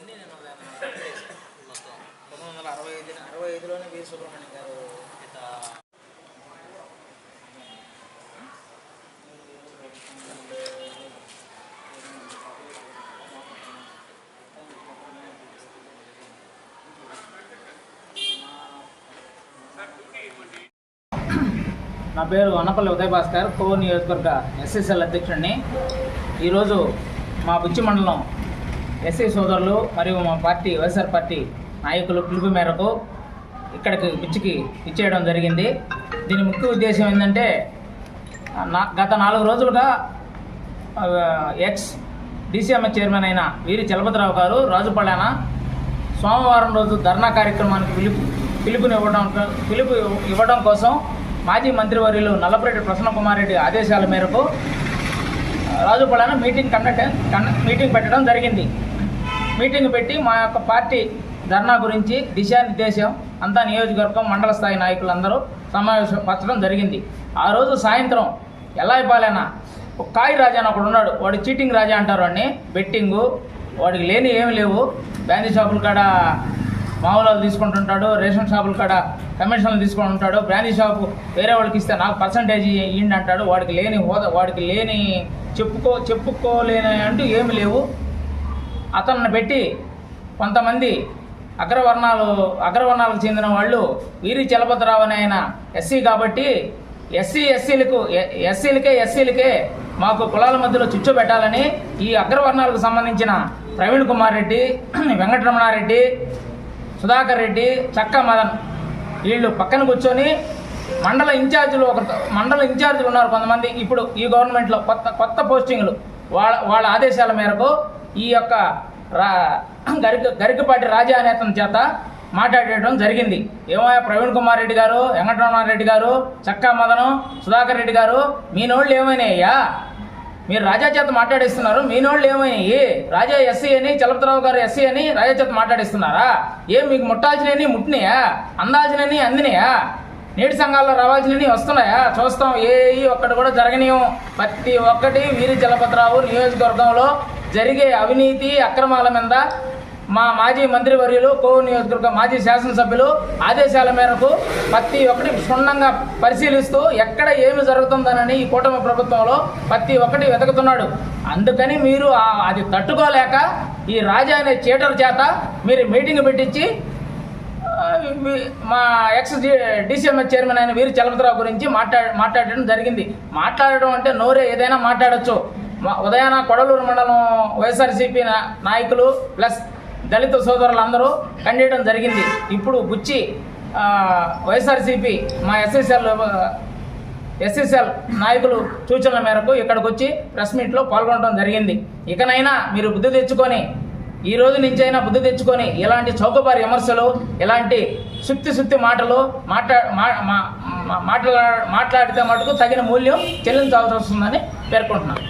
ఇవన్నీ నేను మొత్తం పంతొమ్మిది వందల అరవై ఐదు అరవై ఐదులోనే వీర సుబ్రహ్మణ్యం గారు ఇత నా పేరు అన్నపల్లి ఉదయ్ భాస్కర్ కో నియోజకవర్గ ఎస్ఎస్ఎల్ అధ్యక్షుడిని. ఈరోజు మా బుచ్చి మండలం ఎస్సీ సోదరులు మరియు మా పార్టీ వైఎస్ఆర్ పార్టీ నాయకులు పిలుపు మేరకు ఇక్కడికి పిచ్చికి ఇచ్చేయడం జరిగింది. దీని ముఖ్య ఉద్దేశం ఏంటంటే నా గత నాలుగు రోజులుగా ఎక్స్ డీసీఎం చైర్మన్ అయిన వీరి చలపతిరావు గారు రాజుపళ్ళాన సోమవారం రోజు ధర్నా కార్యక్రమానికి పిలుపు పిలుపునివ్వడం పిలుపు ఇవ్వడం కోసం మాజీ మంత్రివర్యులు నల్లపరెడ్డి ప్రసన్నకుమార్ రెడ్డి ఆదేశాల మేరకు రాజు పలానా మీటింగ్ కండక్ట్ మీటింగ్ పెట్టడం జరిగింది. మీటింగ్ పెట్టి మా యొక్క పార్టీ ధర్నా గురించి దిశానిర్దేశం అంతా నియోజకవర్గం మండల స్థాయి నాయకులందరూ సమావేశపరచడం జరిగింది. ఆ రోజు సాయంత్రం ఎల్లాయిపాలెన ఒక కాయి రాజా అని ఒకడు ఉన్నాడు. వాడు చీటింగ్ రాజా అంటారు వాడిని. బెట్టింగు వాడికి లేని ఏమి లేవు. బ్యాండీ షాపుల కాడ మామూలు తీసుకుంటుంటాడు రేషన్ షాపుల కాడ కమిషన్లు తీసుకొని ఉంటాడు బ్రాండీ షాపు వేరే వాళ్ళకి ఇస్తే నాకు పర్సంటేజ్ ఇయ్యండి అంటాడు. వాడికి లేని హోదా వాడికి లేని చెప్పుకో చెప్పుకోలేని అంటూ ఏమి లేవు. అతన్ని పెట్టి కొంతమంది అగ్రవర్ణాలు అగ్రవర్ణాలకు చెందిన వాళ్ళు వీరి చలపతిరావు అని ఆయన ఎస్సీ కాబట్టి ఎస్సీ ఎస్సీలకు ఎస్సీలకే ఎస్సీలకే మాకు కులాల మధ్యలో చిచ్చు పెట్టాలని ఈ అగ్రవర్ణాలకు సంబంధించిన ప్రవీణ్ కుమార్ రెడ్డి వెంకటరమణారెడ్డి సుధాకర్ రెడ్డి చక్క మదన్ వీళ్ళు పక్కన కూర్చొని మండల ఇన్ఛార్జీలు ఒక మండల ఇన్ఛార్జీలు ఉన్నారు కొంతమంది. ఇప్పుడు ఈ గవర్నమెంట్లో కొత్త కొత్త పోస్టింగ్లు. వాళ్ళ వాళ్ళ ఆదేశాల మేరకు ఈ యొక్క రా గరిక గరికపాటి రాజా నేతల చేత మాట్లాడేయడం జరిగింది. ఏమయ్యా ప్రవీణ్ కుమార్ రెడ్డి గారు వెంకటరమణారెడ్డి గారు చక్కా మదనం సుధాకర్ రెడ్డి గారు మీ నోళ్ళు ఏమైనాయ్యా? మీరు రాజా చేత మాట్లాడిస్తున్నారు మీ నోళ్ళు ఏమైనాయి? రాజా ఎస్సీ అని చలపతిరావు గారు ఎస్సీ అని రాజా చేత మాట్లాడిస్తున్నారా? ఏం మీకు ముట్టాల్సినవి ముట్టినాయా? అందాల్సినవి అందినాయా? నేటి సంఘాల్లో రావాల్సినవి వస్తున్నాయా? చూస్తాం. ఏ ఒక్కటి కూడా జరగనీయం. ప్రతి ఒక్కటి వీరి జలపతిరావు నియోజకవర్గంలో జరిగే అవినీతి అక్రమాల మీద మా మాజీ మంత్రివర్యులు కోవూరు నియోజకవర్గ మాజీ శాసనసభ్యులు ఆదేశాల మేరకు ప్రతి ఒక్కటి క్షుణ్ణంగా పరిశీలిస్తూ ఎక్కడ ఏమి జరుగుతుందనని ఈ కూటమి ప్రభుత్వంలో ప్రతి ఒక్కటి వెతుకుతున్నాడు. అందుకని మీరు అది తట్టుకోలేక ఈ రాజా అనే చీటర్ చేత మీరు మీటింగ్ పెట్టించి మీ- మా ఎక్స్ డిసిఎంఎస్ చైర్మన్ అయిన వీరు చలపతిరావు గురించి మాట్లా మాట్లాడడం జరిగింది. మాట్లాడడం అంటే నోరే ఏదైనా మాట్లాడొచ్చు. మా ఉదయాన కొడలూరు మండలం వైఎస్ఆర్సీపీ నాయకులు ప్లస్ దళిత సోదరులందరూ ఖండించడం జరిగింది. ఇప్పుడు బుచ్చి వైఎస్ఆర్సీపీ మా ఎస్ఎస్ఎల్ ఎస్ఎస్ఎల్ నాయకులు సూచనల మేరకు ఇక్కడికి వచ్చి ప్రెస్ మీట్లో పాల్గొనడం జరిగింది. ఇకనైనా మీరు బుద్ధి తెచ్చుకొని ఈ రోజు నుంచైనా బుద్ధి తెచ్చుకొని ఇలాంటి చౌకబారి విమర్శలు ఇలాంటి సుత్తి సుత్తి మాటలు మాట్లా మాట్లా మాట్లాడితే మటుకు తగిన మూల్యం చెల్లించాల్సి వస్తుందని పేర్కొంటున్నాను.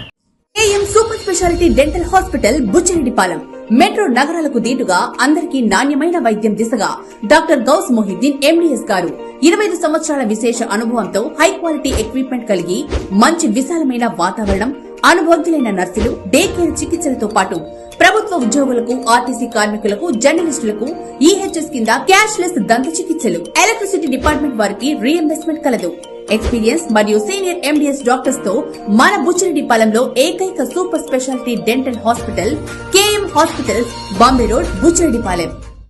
KM super speciality dental hospital Buchireddypalem. Metro నగరాలకు దీటుగా అందరికీ నాణ్యమైన వైద్యం దిశగా డాక్టర్ గౌస్ మొహిద్దీన్ ఎండిఎస్ గారు. ఇరవై ఐదు సంవత్సరాల విశేష అనుభవంతో హై క్వాలిటీ ఎక్విప్మెంట్ కలిగి మంచి విశాలమైన వాతావరణం అనుభవజ్ఞులైన నర్సులు డే కేర్ చికిత్సలతో పాటు ప్రభుత్వ ఉద్యోగులకు ఆర్టీసీ కార్మికులకు జర్నలిస్టులకు ఈహెచ్ఎస్ కింద క్యాష్ లెస్ దంత చికిత్సలు ఎలక్ట్రిసిటీ డిపార్ట్మెంట్ వారికి రీఎంబర్స్మెంట్ కలదు. ఎక్స్పీరియన్స్ మరియు సీనియర్ ఎండిఎస్ డాక్టర్స్తో మన బుచ్చిరెడ్డిపాలెంలో ఏకైక super speciality dental hospital KM hospitals Bombay road Buchireddypalem